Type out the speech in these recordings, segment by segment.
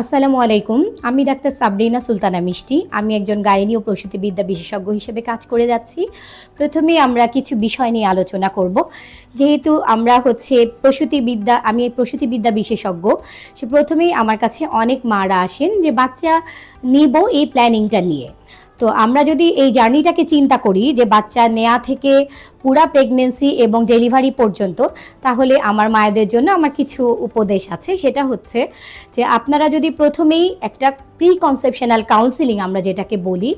আসসালামু আলাইকুম। আমি ডাক্তার সাবরিনা সুলতানা মিষ্টি। আমি একজন গায়নী ও প্রসূতিবিদ্যা বিশেষজ্ঞ হিসেবে কাজ করে যাচ্ছি। প্রথমে আমরা কিছু বিষয় নিয়ে আলোচনা করব। যেহেতু আমরা হচ্ছে প্রসূতিবিদ্যা, আমি প্রসূতিবিদ্যা বিশেষজ্ঞ, সে প্রথমেই আমার কাছে অনেক মারা আসেন যে বাচ্চা নিব এই প্ল্যানিংটা নিয়ে। তো আমরা যদি এই জার্নিটাকে চিন্তা করি যে বাচ্চা নেয়া থেকে পুরা প্রেগনেন্সি এবং ডেলিভারি পর্যন্ত, তাহলে আমার মায়েদের জন্য আমার কিছু উপদেশ আছে। সেটা হচ্ছে যে আপনারা যদি প্রথমেই একটা প্রি কনসেপশনাল কাউন্সিলিং আমরা যেটাকে বলি,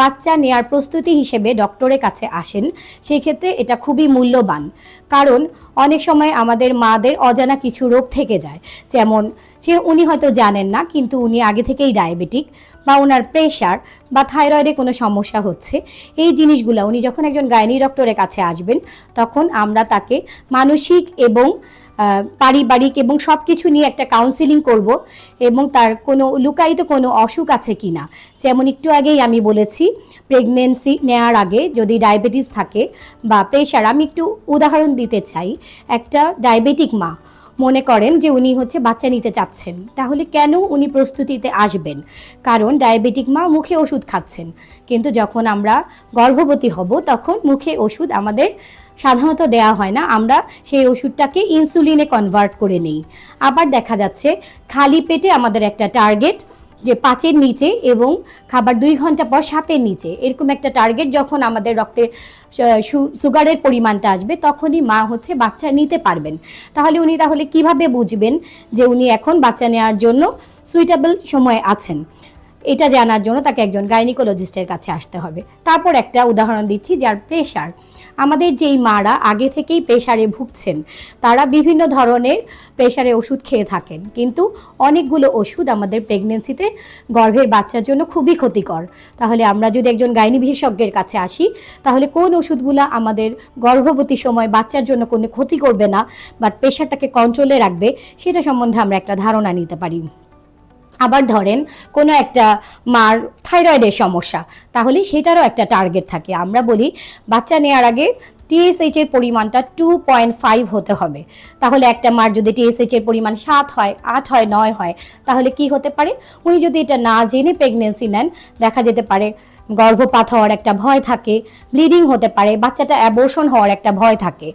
বাচ্চা নেয়ার প্রস্তুতি হিসেবে ডক্টরের কাছে আসেন সেই ক্ষেত্রে এটা খুবই মূল্যবান। কারণ অনেক সময় আমাদের মাদের অজানা কিছু রোগ থেকে যায়। যেমন, সে উনি হয়তো জানেন না, কিন্তু উনি আগে থেকেই ডায়াবেটিক বা ওনার প্রেশার বা থাইরয়েডে কোনো সমস্যা হচ্ছে, এই জিনিসগুলো উনি যখন একজন গাইনি ডক্টরের কাছে আসবেন, তখন আমরা তাকে মানসিক এবং পারিবারিক এবং সব কিছু নিয়ে একটা কাউন্সিলিং করব এবং তার কোনো লুকায়িত কোনো অসুখ আছে কি না। যেমন একটু আগেই আমি বলেছি প্রেগনেন্সি নেওয়ার আগে যদি ডায়াবেটিস থাকে বা প্রেশার আমি একটু উদাহরণ দিতে চাই। একটা ডায়াবেটিক মা মনে করেন যে উনি হচ্ছে বাচ্চা নিতে চাচ্ছেন। তাহলে কেন উনি প্রস্তুতিতে আসবেন? কারণ ডায়াবেটিক মা মুখে ওষুধ খাচ্ছেন। কিন্তু যখন আমরা গর্ভবতী হব, তখন মুখে ওষুধ আমাদের সাধারণত দেওয়া হয় না। আমরা সেই ওষুধটাকে ইনসুলিনে কনভার্ট করে নিই। আবার দেখা যাচ্ছে, খালি পেটে আমাদের একটা টার্গেট যে পাঁচের নিচে এবং খাবার দুই ঘণ্টা পর সাতের নিচে। এরকম একটা টার্গেট যখন আমাদের রক্তে সুগারের পরিমাণটা আসবে, তখনই মা হচ্ছে বাচ্চা নিতে পারবেন। তাহলে উনি তাহলে কীভাবে বুঝবেন যে উনি এখন বাচ্চা নেওয়ার জন্য সুইটেবল সময়ে আছেন? এটা জানার জন্য তাকে একজন গাইনিকোলজিস্টের কাছে আসতে হবে। তারপর একটা উদাহরণ দিচ্ছি যার প্রেশার আমাদের যেই মারা আগে থেকেই প্রেশারে ভুগছেন, তারা বিভিন্ন ধরনের প্রেশারে ওষুধ খেয়ে থাকেন। কিন্তু অনেকগুলো ওষুধ আমাদের প্রেগনেন্সিতে গর্ভের বাচ্চার জন্য খুবই ক্ষতিকর। তাহলে আমরা যদি একজন গাইনি বিশেষজ্ঞের কাছে আসি, তাহলে কোন ওষুধগুলো আমাদের গর্ভবতী সময় বাচ্চার জন্য কোনো ক্ষতি করবে না বাট প্রেশারটাকে কন্ট্রোলে রাখবে, সেটা সম্বন্ধে আমরা একটা ধারণা নিতে পারি। আবার ধরেন কোনো একটা মার থাইরয়েডের সমস্যা, তাহলে সেটারও একটা টার্গেট থাকে। আমরা বলি বাচ্চা নেওয়ার আগে টিএসএইচ এর পরিমাণটা টু পয়েন্ট ফাইভ হতে হবে। তাহলে একটা মার যদি টিএসএইচ এর পরিমাণ সাত হয়, আট হয়, নয় হয়, তাহলে কি হতে পারে? উনি যদি এটা না জেনে প্রেগনেন্সি নেন, দেখা যেতে পারে গর্ভপাত হওয়ার একটা ভয় থাকে ব্লিডিং হতে পারে, বাচ্চাটা অ্যাবর্শন হওয়ার একটা ভয় থাকে।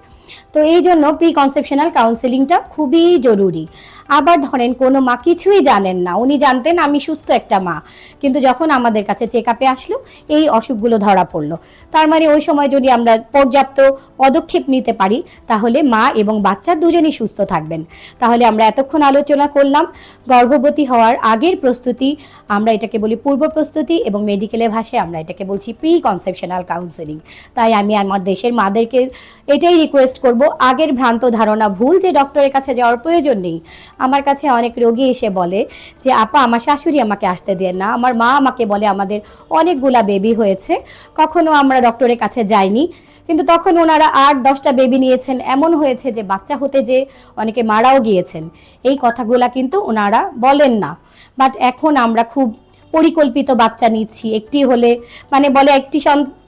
তো এই জন্য প্রি কনসেপশনাল কাউন্সেলিংটা খুবই জরুরি। আবার ধরেন, কোনো মা কিছুই জানেন না। উনি জানতেন, আমি সুস্থ একটা মা। কিন্তু যখন আমাদের কাছে চেক আপে আসলো, এই অসুখগুলো ধরা পড়ল। তার মানে ওই সময় যদি আমরা পর্যাপ্ত পদক্ষেপ নিতে পারি, তাহলে মা এবং বাচ্চা দুজনই সুস্থ থাকবেন। তাহলে আমরা এতক্ষণ আলোচনা করলাম, গর্ভবতী হওয়ার আগের প্রস্তুতি, আমরা এটাকে বলি পূর্ব প্রস্তুতি, এবং মেডিকেলের ভাষায় আমরা এটাকে বলছি প্রি কনসেপশনাল কাউন্সেলিং তাই আমি আমার দেশের মাদেরকে এটাই রিকোয়েস্ট করব। আগের ভ্রান্ত ধারণা ভুল যে ডক্টরের কাছে যাওয়ার প্রয়োজন নেই। আমার কাছে অনেক রোগী এসে বলে যে, আপা, আমার শাশুড়ি আমাকে আসতে দেন না। আমার মা আমাকে বলে আমাদের অনেকগুলা বেবি হয়েছে। কখনো আমরা ডক্টরের কাছে যাইনি। কিন্তু তখন ওনারা আট দশটা বেবি নিয়েছেন। এমন হয়েছে যে, বাচ্চা হতে যে অনেকে মারাও গিয়েছেন। এই কথাগুলা কিন্তু ওনারা বলেন না। বাট এখন আমরা খুব পরিকল্পিত বাচ্চা নিচ্ছি। একটি হলে মানে বলে একটি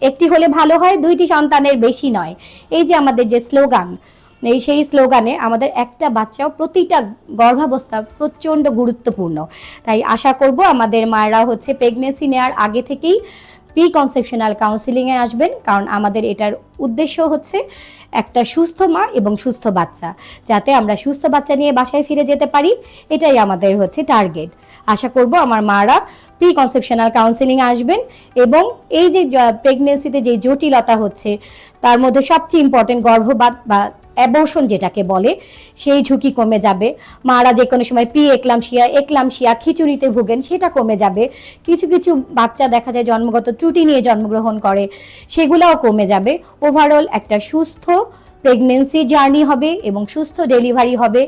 একটি হলে ভালো হয়, দুইটি সন্তানের বেশি নয়। এই যে আমাদের যে স্লোগান, এই সেই স্লোগানে আমাদের একটা বাচ্চাও প্রতিটা গর্ভাবস্থা প্রচণ্ড গুরুত্বপূর্ণ। তাই আশা করব আমাদের মায়েরা হচ্ছে প্রেগনেন্সি নেওয়ার আগে থেকেই প্রি কনসেপশনাল কাউন্সিলিংয়ে আসবেন, কারণ আমাদের এটার উদ্দেশ্য হচ্ছে একটা সুস্থ মা এবং সুস্থ বাচ্চা, যাতে আমরা সুস্থ বাচ্চা নিয়ে বাসায় ফিরে যেতে পারি। এটাই আমাদের হচ্ছে টার্গেট আশা করব আমার মারা প্রি কনসেপশনাল কাউন্সিলিং আসবেন এবং এই যে প্রেগনেন্সিতে যে জটিলতা হচ্ছে, তার মধ্যে সবচেয়ে ইম্পর্টেন্ট গর্ভপাত বা অ্যাবর্শন যেটাকে বলে, সেই ঝুঁকি কমে যাবে। মারা যে কোনো সময় প্রি একলামশিয়া একলামশিয়া খিচুড়িতে ভুগেন, সেটা কমে যাবে। কিছু কিছু বাচ্চা দেখা যায় জন্মগত ত্রুটি নিয়ে জন্মগ্রহণ করে, সেগুলোও কমে যাবে। ওভারঅল একটা সুস্থ প্রেগনেন্সি জার্নি হবে এবং সুস্থ ডেলিভারি হবে।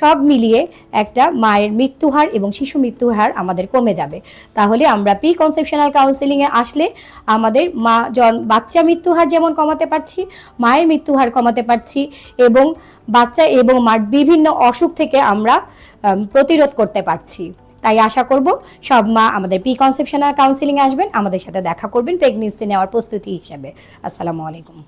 সব মিলিয়ে একটা মায়ের মৃত্যুহার এবং শিশু মৃত্যুর হার আমাদের কমে যাবে। তাহলে আমরা প্রি কনসেপশনাল কাউন্সেলিংয়ে আসলে আমাদের মা জন, বাচ্চা মৃত্যুহার যেমন কমাতে পারছি, মায়ের মৃত্যুহার কমাতে পারছি এবং বাচ্চা এবং মার বিভিন্ন অসুখ থেকে আমরা প্রতিরোধ করতে পারছি। তাই আশা করব সব মা আমাদের প্রি কনসেপশনাল কাউন্সিলিংয়ে আসবেন, আমাদের সাথে দেখা করবেন প্রেগনেন্সি নেওয়ার প্রস্তুতি হিসেবে। আসসালামু আলাইকুম।